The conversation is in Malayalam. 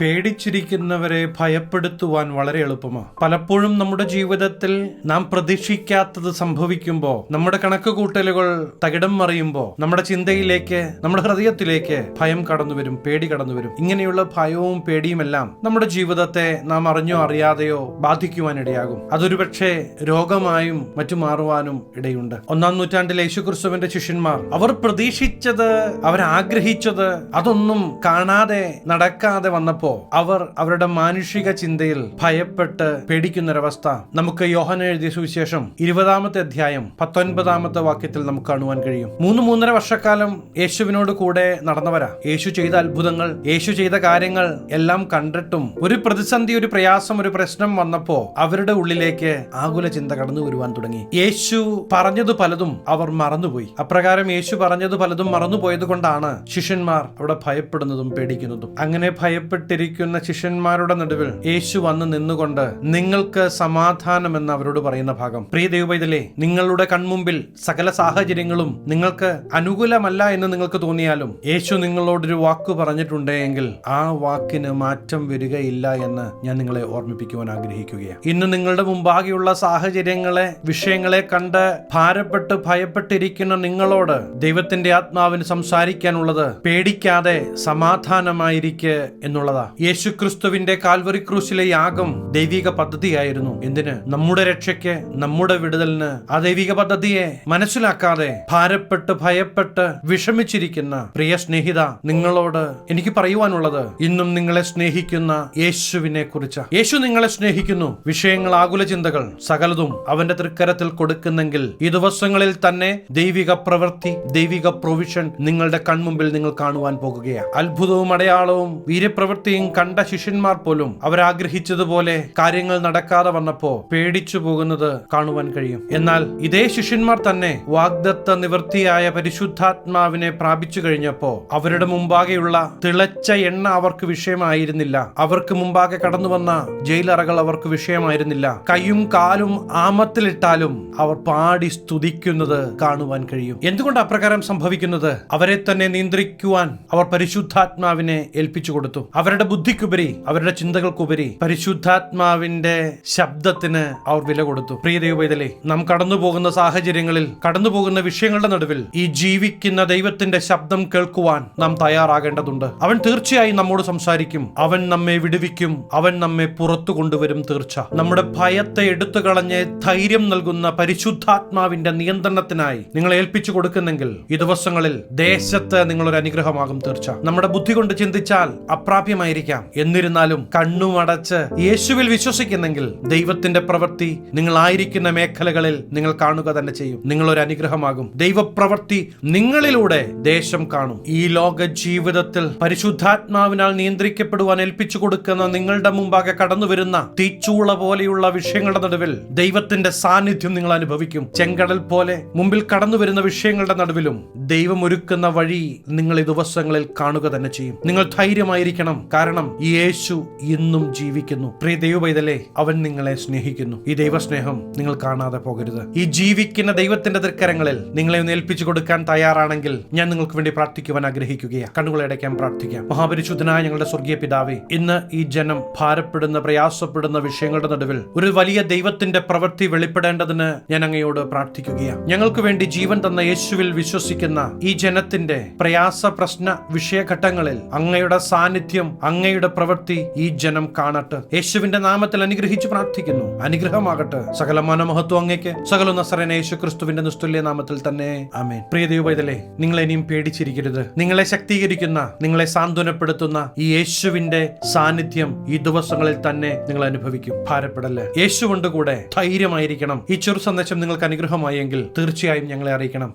പേടിച്ചിരിക്കുന്നവരെ ഭയപ്പെടുത്തുവാൻ വളരെ എളുപ്പമാണ് പലപ്പോഴും നമ്മുടെ ജീവിതത്തിൽ നാം പ്രതീക്ഷിക്കാത്തത് സംഭവിക്കുമ്പോൾ നമ്മുടെ കണക്ക് കൂട്ടലുകൾ തകിടം മറിയുമ്പോൾ നമ്മുടെ ചിന്തയിലേക്ക് നമ്മുടെ ഹൃദയത്തിലേക്ക് ഭയം കടന്നു വരും പേടി കടന്നു വരും. ഇങ്ങനെയുള്ള ഭയവും പേടിയുമെല്ലാം നമ്മുടെ ജീവിതത്തെ നാം അറിഞ്ഞോ അറിയാതെയോ ബാധിക്കുവാനിടയാകും. അതൊരു പക്ഷേ രോഗമായും മറ്റു മാറുവാനും ഇടയുണ്ട്. ഒന്നാം നൂറ്റാണ്ടിലെ യേശുക്രിസ്തുവിന്റെ ശിഷ്യന്മാർ അവർ പ്രതീക്ഷിച്ചത് അവരാഗ്രഹിച്ചത് അതൊന്നും കാണാതെ നടക്കാതെ വന്നപ്പോ അവർ അവരുടെ മാനുഷിക ചിന്തയിൽ ഭയപ്പെട്ട് പേടിക്കുന്നൊരവസ്ഥ. നമുക്ക് യോഹന എഴുതിയ സുവിശേഷം ഇരുപതാമത്തെ അധ്യായം പത്തൊൻപതാമത്തെ വാക്യത്തിൽ നമുക്ക് കാണുവാൻ കഴിയും. മൂന്ന് മൂന്നര വർഷക്കാലം യേശുവിനോട് കൂടെ നടന്നവരാ. യേശു ചെയ്ത അത്ഭുതങ്ങൾ യേശു ചെയ്ത കാര്യങ്ങൾ എല്ലാം കണ്ടിട്ടും ഒരു പ്രതിസന്ധി ഒരു പ്രയാസം ഒരു പ്രശ്നം വന്നപ്പോ അവരുടെ ഉള്ളിലേക്ക് ആകുല ചിന്ത കടന്നു വരുവാൻ തുടങ്ങി. യേശു പറഞ്ഞത് പലതും അവർ മറന്നുപോയി. അപ്രകാരം യേശു പറഞ്ഞത് പലതും മറന്നുപോയത് കൊണ്ടാണ് ശിഷ്യന്മാർ അവിടെ ഭയപ്പെടുന്നതും പേടിക്കുന്നതും. അങ്ങനെ ഭയപ്പെട്ടിരിക്കുന്ന ശിഷ്യന്മാരുടെ നടുവിൽ യേശു വന്ന് നിന്നുകൊണ്ട് നിങ്ങൾക്ക് സമാധാനം എന്ന് അവരോട് പറയുന്ന ഭാഗം. പ്രിയ ദൈവവൈതലേ നിങ്ങളുടെ കൺമുമ്പിൽ സകല സാഹചര്യങ്ങളും നിങ്ങൾക്ക് അനുകൂലമല്ല എന്ന് നിങ്ങൾക്ക് തോന്നിയാലും യേശു നിങ്ങളോടൊരു വാക്ക് പറഞ്ഞിട്ടുണ്ടെങ്കിൽ ആ വാക്കിന് മാറ്റം വരികയില്ല എന്ന് ഞാൻ നിങ്ങളെ ഓർമ്മിപ്പിക്കുവാൻ ആഗ്രഹിക്കുകയാണ്. ഇന്ന് നിങ്ങളുടെ മുമ്പാകെയുള്ള സാഹചര്യങ്ങളെ വിഷയങ്ങളെ കണ്ട് ഭാരപ്പെട്ട് ഭയപ്പെട്ടിരിക്കുന്ന നിങ്ങളോട് ദൈവത്തിന്റെ ആത്മാവിന് സംസാരിക്കാനുള്ളത് പേടിക്കാതെ സമാധാനമായിരിക്കെ എന്നുള്ളതാ യേശു ക്രിസ്തുവിന്റെ കാൽവറി ക്രൂശിലെ യാഗം ദൈവിക പദ്ധതിയായിരുന്നു. എന്തിന്? നമ്മുടെ രക്ഷയ്ക്ക് നമ്മുടെ വിടുതലിന് ആ ദൈവിക പദ്ധതിയെ മനസ്സിലാക്കാതെ ഭാരപ്പെട്ട് ഭയപ്പെട്ട് വിഷമിച്ചിരിക്കുന്ന പ്രിയ സ്നേഹിത നിങ്ങളോട് എനിക്ക് പറയുവാനുള്ളത് ഇന്നും നിങ്ങളെ സ്നേഹിക്കുന്ന യേശുവിനെ കുറിച്ച്. യേശു നിങ്ങളെ സ്നേഹിക്കുന്നു. വിഷയങ്ങൾ ആകുല ചിന്തകൾ സകലതും അവന്റെ തൃക്കരത്തിൽ കൊടുക്കുന്നെങ്കിൽ ഈ ദിവസങ്ങളിൽ തന്നെ ദൈവിക പ്രവൃത്തി ദൈവിക പ്രൊവിഷൻ നിങ്ങളുടെ കൺമുമ്പിൽ നിങ്ങൾ കാണുവാൻ പോകുകയാണ് അത്ഭുതവും അടയാളവും വീരപ്രവൃത്തിയും കണ്ട ശിഷ്യന്മാർ പോലും അവരാഗ്രഹിച്ചതുപോലെ കാര്യങ്ങൾ നടക്കാതെ വന്നപ്പോ പേടിച്ചു പോകുന്നത് കാണുവാൻ കഴിയും. എന്നാൽ ഇതേ ശിഷ്യന്മാർ തന്നെ വാഗ്ദത്ത നിവൃത്തിയായ പരിശുദ്ധാത്മാവിനെ പ്രാപിച്ചു കഴിഞ്ഞപ്പോ അവരുടെ മുമ്പാകെയുള്ള തിളച്ച എണ്ണ അവർക്ക് വിഷയമായിരുന്നില്ല. അവർക്ക് മുമ്പാകെ കടന്നു വന്ന ജയിലറകൾ അവർക്ക് വിഷയമായിരുന്നില്ല. കൈയും കാലും ആമത്തിലിട്ടാലും അവർ പാടി സ്തുതിക്കുന്നത് കാണുവാൻ കഴിയും. എന്തുകൊണ്ട് അപ്രകാരം സംഭവിക്കുന്നത്? അവരെ തന്നെ നിയന്ത്രിക്കുവാൻ അവർ പരിശുദ്ധാത്മാവിനെ ഏൽപ്പിച്ചു കൊടുത്തു. അവരുടെ ബുദ്ധിക്കുപരി അവരുടെ ചിന്തകൾക്കുപരി പരിശുദ്ധാത്മാവിന്റെ ശബ്ദത്തിന് അവർ വില കൊടുത്തു. പ്രിയ ദൈവവേദലേ നാം കടന്നു പോകുന്ന സാഹചര്യങ്ങളിൽ കടന്നു പോകുന്ന വിഷയങ്ങളുടെ നടുവിൽ ഈ ജീവിക്കുന്ന ദൈവത്തിന്റെ ശബ്ദം കേൾക്കുവാൻ നാം തയ്യാറാകേണ്ടതുണ്ട്. അവൻ തീർച്ചയായും നമ്മോട് സംസാരിക്കും. അവൻ നമ്മെ വിടുവിക്കും. അവൻ നമ്മെ പുറത്തു കൊണ്ടുവരും തീർച്ച. നമ്മുടെ ഭയത്തെ എടുത്തു കളഞ്ഞ് ധൈര്യം നൽകുന്ന പരിശുദ്ധാത്മാവിന്റെ നിയന്ത്രണത്തിനായി നിങ്ങൾ ഏൽപ്പിച്ചു കൊടുക്കുന്നെങ്കിൽ ഈ ദിവസങ്ങളിൽ ദേശത്ത് നിങ്ങളൊരു അനുഗ്രഹമാകും തീർച്ച. നമ്മുടെ ബുദ്ധി കൊണ്ട് ചിന്തിച്ചാൽ അപ്രാപ്യമായിരിക്കാം എന്നിരുന്നാലും കണ്ണുമടച്ച് യേശുവിൽ വിശ്വസിക്കുന്നെങ്കിൽ ദൈവത്തിന്റെ പ്രവൃത്തി നിങ്ങളായിരിക്കുന്ന മേഖലകളിൽ നിങ്ങൾ കാണുക തന്നെ ചെയ്യും. നിങ്ങളൊരു അനുഗ്രഹമാകും. ദൈവപ്രവൃത്തി നിങ്ങളിലൂടെ ദേശം കാണും. ഈ ലോക ജീവിതത്തിൽ പരിശുദ്ധാത്മാവിനാൽ നിയന്ത്രിക്കപ്പെടുവാൻ ഏൽപ്പിച്ചു കൊടുക്കുന്ന നിങ്ങളുടെ മുമ്പാകെ കടന്നു വരുന്ന തീച്ചൂള പോലെയുള്ള വിഷയങ്ങളുടെ നടുവിൽ ദൈവത്തിന്റെ സാന്നിധ്യം നിങ്ങൾ അനുഭവിക്കും. ചെങ്കടൽ പോലെ മുമ്പിൽ കടന്നു വരുന്ന വിഷയങ്ങളുടെ നടുവിലും ദൈവം ഒരുക്കുന്ന വഴി നിങ്ങൾ ഈ ദിവസങ്ങളിൽ കാണുക തന്നെ ചെയ്യും. നിങ്ങൾ ധൈര്യമായിരിക്കണം. കാരണം ഈ യേശു ഇന്നും ജീവിക്കുന്നു. പ്രിയ ദൈവപൈതലേ അവൻ നിങ്ങളെ സ്നേഹിക്കുന്നു. ഈ ദൈവസ്നേഹം നിങ്ങൾ കാണാതെ പോകരുത്. ഈ ജീവിക്കുന്ന ദൈവത്തിന്റെ തൃക്കരങ്ങളിൽ നിങ്ങളെ ഒന്ന് ഏൽപ്പിച്ചു കൊടുക്കാൻ തയ്യാറാണെങ്കിൽ ഞാൻ നിങ്ങൾക്ക് വേണ്ടി പ്രാർത്ഥിക്കുവാൻ ആഗ്രഹിക്കുകയാണ് കണ്ണുകളടയ്ക്കാൻ പ്രാർത്ഥിക്കാം. മഹാപരിശുദ്ധനായ ഞങ്ങളുടെ സ്വർഗീയ പിതാവേ ഇന്ന് ഈ ജനം ഭാരപ്പെടുന്ന പ്രയാസപ്പെടുന്ന വിഷയങ്ങളുടെ നടുവിൽ ഒരു വലിയ ദൈവത്തിന്റെ പ്രവൃത്തി വെളിപ്പെടേണ്ടതിന് ഞാൻ അങ്ങയോട് പ്രാർത്ഥിക്കുകയാണ് ഞങ്ങൾക്ക് വേണ്ടി ജീവൻ തന്ന യേശുവിൽ വിശ്വസിക്കുന്ന ഈ ജനത്തിന്റെ പ്രയാസ പ്രശ്ന വിഷയഘട്ടങ്ങളിൽ അങ്ങയുടെ സാന്നിധ്യം അങ്ങയുടെ പ്രവൃത്തി ഈ ജനം കാണട്ടെ. യേശുവിന്റെ നാമത്തിൽ അനുഗ്രഹിച്ച് പ്രാർത്ഥിക്കുന്നു. അനുഗ്രഹമാകട്ടെ. സകല മനോമഹത്വം അങ്ങേക്ക്. സകല നസറന യേശു ക്രിസ്തുവിന്റെ നിസ്തുല്യ നാമത്തിൽ തന്നെ. ആമേൻ. പ്രിയ ദൈവപൈതലേ നിങ്ങൾ ഇനിയും പേടിച്ചിരിക്കരുത്. നിങ്ങളെ ശക്തീകരിക്കുന്ന നിങ്ങളെ സാന്ത്വനപ്പെടുത്തുന്ന ഈ യേശുവിന്റെ സാന്നിധ്യം ഈ ദിവസങ്ങളിൽ തന്നെ നിങ്ങൾ അനുഭവിക്കും. ഭാരപ്പെടല്ലേ. യേശുവുണ്ട് കൂടെ ധൈര്യമായിരിക്കണം. ഈ ചെറു സന്ദേശം നിങ്ങൾക്ക് അനുഗ്രഹമായെങ്കിൽ തീർച്ചയായും ഞങ്ങളെ അറിയിക്കണം.